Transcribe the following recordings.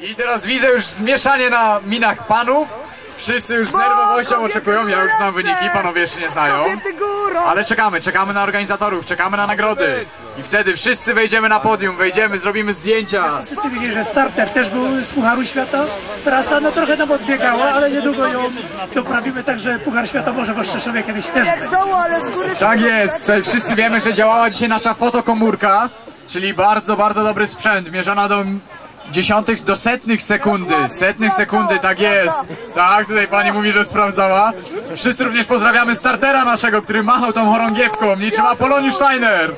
I teraz widzę już zmieszanie na minach panów. Wszyscy już z nerwowością oczekują, ja już znam wyniki, panowie jeszcze nie znają. Kobiety górą! Ale czekamy, czekamy na organizatorów, czekamy na nagrody. I wtedy wszyscy wejdziemy na podium, wejdziemy, zrobimy zdjęcia. Wszyscy widzieli, że starter też był z Pucharu Świata. Trasa no trochę nam odbiegała, ale niedługo ją doprawimy, także Puchar Świata może w Oszczeszowie kiedyś też Jak być. z dołu, ale z góry Tak jest, wszyscy wiemy, że działała dzisiaj nasza fotokomórka, czyli bardzo, bardzo dobry sprzęt, mierzona do dziesiątych, do setnych sekundy, setnych sekundy, tak jest. Tak, tutaj pani mówi, że sprawdzała. Wszyscy również pozdrawiamy startera naszego, który machał tą chorągiewką, niczym Apoloniusz Steiner.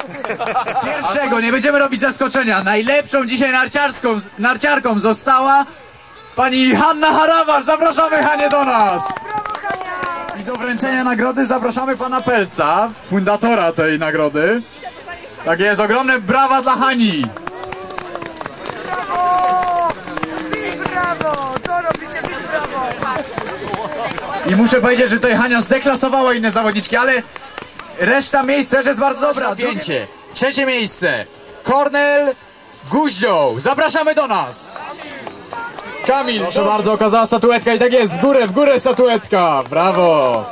Pierwszego, nie będziemy robić zaskoczenia, najlepszą dzisiaj narciarską, narciarką została pani Hanna Harawasz, zapraszamy Hanie do nas. I do wręczenia nagrody zapraszamy pana Pelca, fundatora tej nagrody. Tak jest, ogromne brawa dla Hani. Brawo! Big brawo! Co robicie? Big brawo! I muszę powiedzieć, że tutaj Hania zdeklasowała inne zawodniczki, ale reszta miejsc też jest bardzo dobra. Zdjęcie. Trzecie miejsce. Kornel Guździoł. Zapraszamy do nas. Kamil, proszę bardzo, okazała statuetka i tak jest, w górę, w górę statuetka. Brawo.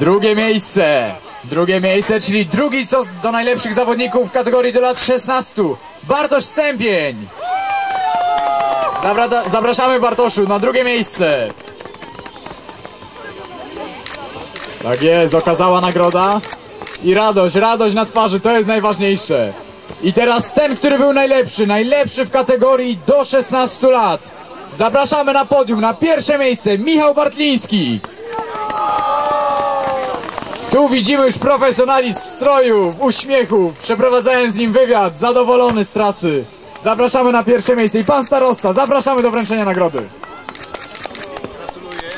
Drugie miejsce. Drugie miejsce, czyli drugi co do najlepszych zawodników w kategorii do lat 16. Bartosz Stępień. Zabra- zapraszamy Bartoszu na drugie miejsce. Tak jest, okazała nagroda. I radość, radość na twarzy, to jest najważniejsze. I teraz ten, który był najlepszy, najlepszy w kategorii do 16 lat. Zapraszamy na podium, na pierwsze miejsce, Michał Bartliński. Tu widzimy już profesjonalizm w stroju, w uśmiechu. Przeprowadzałem z nim wywiad, zadowolony z trasy. Zapraszamy na pierwsze miejsce i pan starosta, zapraszamy do wręczenia nagrody. Gratuluję.